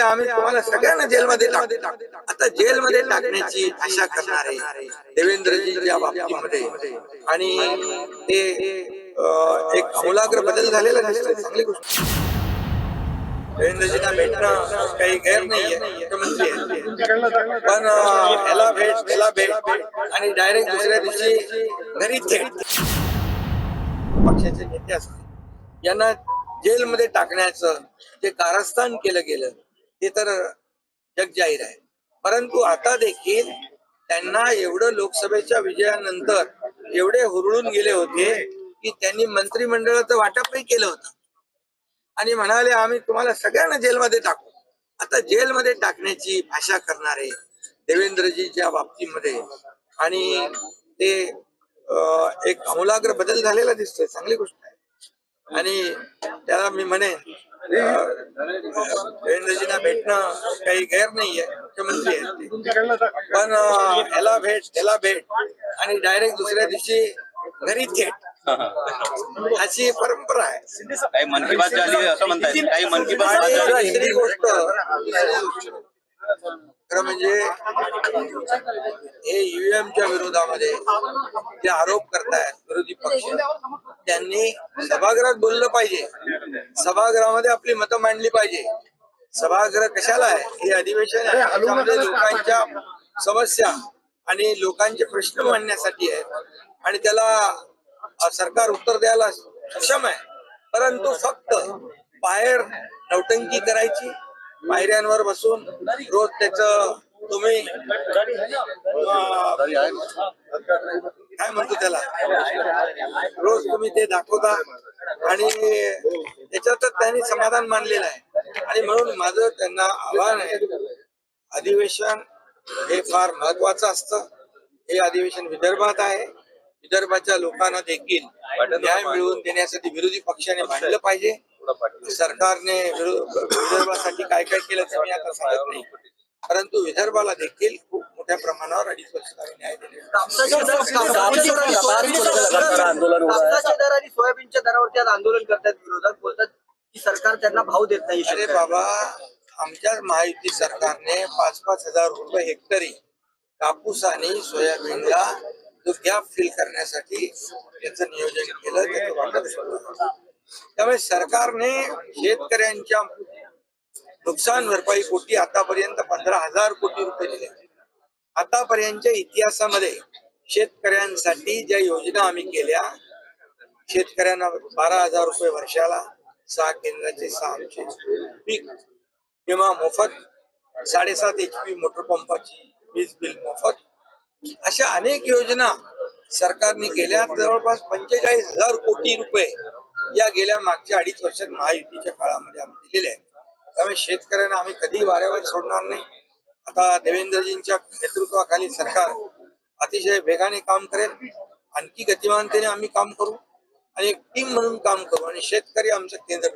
आम्ही तुम्हाला सगळ्यांना जेलमध्ये टाकतो आता जेलमध्ये टाकण्याची आशा करणारे देवेंद्रजीच्या बाबतीमध्ये आणि ते एक अमूलाग्र बदल झालेला दिसतोय. चांगली गोष्ट. देवेंद्रजींना भेटणं काही गैर नाहीये मुख्यमंत्री आहेत पण याला भेट त्याला भेट आणि डायरेक्ट दुसऱ्या दिवशी घरी थेट. पक्षाचे नेते असतील यांना जेलमध्ये टाकण्याचं जे कारस्थान केलं गेलं ते तर जग जाहीर आहे. परंतु आता देखील त्यांना एवढं लोकसभेच्या विजयानंतर एवढे हुरळून गेले होते की त्यांनी मंत्रिमंडळाचं वाटपही केलं होतं. आणि म्हणाले आम्ही तुम्हाला सगळ्यांना जेलमध्ये टाकू. आता जेलमध्ये टाकण्याची भाषा करणारे देवेंद्रजीच्या बाबतीमध्ये आणि ते एक आमूलाग्र बदल झालेला दिसतोय. चांगली गोष्ट आहे. आणि त्याला मी म्हणेन देवेंद्रजींना भेटणं काही गैर नाहीये मुख्यमंत्री आहेत. पण याला भेट त्याला भेट आणि डायरेक्ट दुसऱ्या दिवशी घरी थेट अशी परंपरा आहे. काही मन की बात झाली असं म्हणताय काही मन की बात गोष्ट खरं म्हणजे हे ईव्हीएमच्या विरोधामध्ये जे आरोप करतायत विरोधी पक्ष त्यांनी सभागृहात बोललं पाहिजे. सभागृहामध्ये आपली मतं मांडली पाहिजे. सभागृह कशाला आहे? हे अधिवेशन आहे. लोकांच्या समस्या आणि लोकांचे प्रश्न मांडण्यासाठी आहे आणि त्याला सरकार उत्तर द्यायला सक्षम आहे. परंतु फक्त बाहेर नौटंकी करायची पायऱ्यांवर बसून रोज त्याच तुम्ही काय म्हणतो त्याला? रोज तुम्ही ते दाखवता आणि त्याच्यातच त्यांनी समाधान मानलेलं आहे. आणि म्हणून माझं त्यांना आव्हान आहे अधिवेशन हे फार महत्वाचं असतं. हे अधिवेशन विदर्भात आहे. विदर्भाच्या लोकांना देखील न्याय मिळवून देण्यासाठी विरोधी पक्षाने मांडलं पाहिजे. सरकारने विदर्भासाठी काय काय केलं ते मी आता सांगत नाही. परंतु विदर्भाला देखील खूप मोठ्या प्रमाणावर अडीच वर्षांनी न्याय आंदोलन आणि सोयाबीनच्या दरावरती आज आंदोलन करतात विरोधक. बोलतात की सरकार त्यांना भाव देत नाही. अरे बाबा आमच्या महायुती सरकारने पाच पाच हजार रुपये हेक्टरी कापूस आणि सोयाबीनला जो गॅप फिल करण्यासाठी त्याचं नियोजन केलं त्याचं वाटप आहे. त्यामुळे सरकारने शेतकऱ्यांच्या नुकसान भरपाई कोटी आतापर्यंत पंधरा हजार कोटी रुपये दिले. आतापर्यंतच्या इतिहासामध्ये शेतकऱ्यांसाठी ज्या योजना आम्ही केल्या शेतकऱ्यांना बारा हजार रुपये वर्षाला सहा केंद्राचे सहा आमचे पीक विमा मोफत साडेसात एच पी मोटर पंपाची वीज बिल मोफत अशा अनेक योजना सरकारने केल्या. जवळपास पंचेचाळीस हजार कोटी रुपये या गेल्या मागच्या अडीच वर्षात महायुतीच्या काळामध्ये आम्ही दिलेले आहेत. त्यामुळे शेतकऱ्यांना आम्ही कधी वाऱ्यावर सोडणार नाही. आता देवेंद्रजींच्या नेतृत्वाखाली सरकार अतिशय वेगाने काम करेल. आणखी गतिमानतेने आम्ही काम करू आणि एक टीम म्हणून काम करू आणि शेतकरी आमचं केंद्र